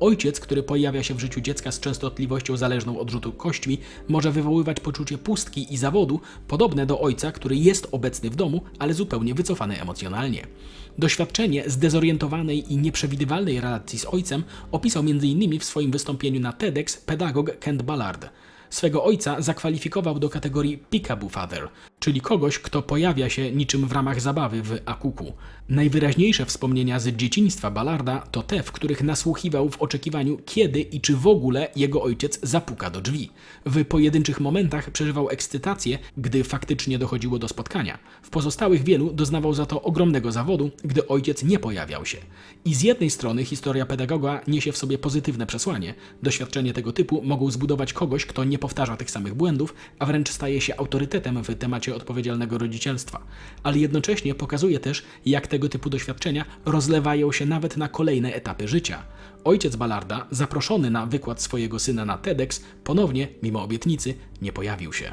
Ojciec, który pojawia się w życiu dziecka z częstotliwością zależną od rzutu kośćmi, może wywoływać poczucie pustki i zawodu, podobne do ojca, który jest obecny w domu, ale zupełnie wycofany emocjonalnie. Doświadczenie zdezorientowanej i nieprzewidywalnej relacji z ojcem opisał m.in. w swoim wystąpieniu na TEDx pedagog Kent Ballard. Swego ojca zakwalifikował do kategorii Peekaboo Father, czyli kogoś, kto pojawia się niczym w ramach zabawy w akuku. Najwyraźniejsze wspomnienia z dzieciństwa Ballarda to te, w których nasłuchiwał w oczekiwaniu, kiedy i czy w ogóle jego ojciec zapuka do drzwi. W pojedynczych momentach przeżywał ekscytację, gdy faktycznie dochodziło do spotkania. W pozostałych wielu doznawał za to ogromnego zawodu, gdy ojciec nie pojawiał się. I z jednej strony historia pedagoga niesie w sobie pozytywne przesłanie. Doświadczenie tego typu mogą zbudować kogoś, kto nie powtarza tych samych błędów, a wręcz staje się autorytetem w temacie odpowiedzialnego rodzicielstwa. Ale jednocześnie pokazuje też, jak tego typu doświadczenia rozlewają się nawet na kolejne etapy życia. Ojciec Ballarda, zaproszony na wykład swojego syna na TEDx, ponownie, mimo obietnicy, nie pojawił się.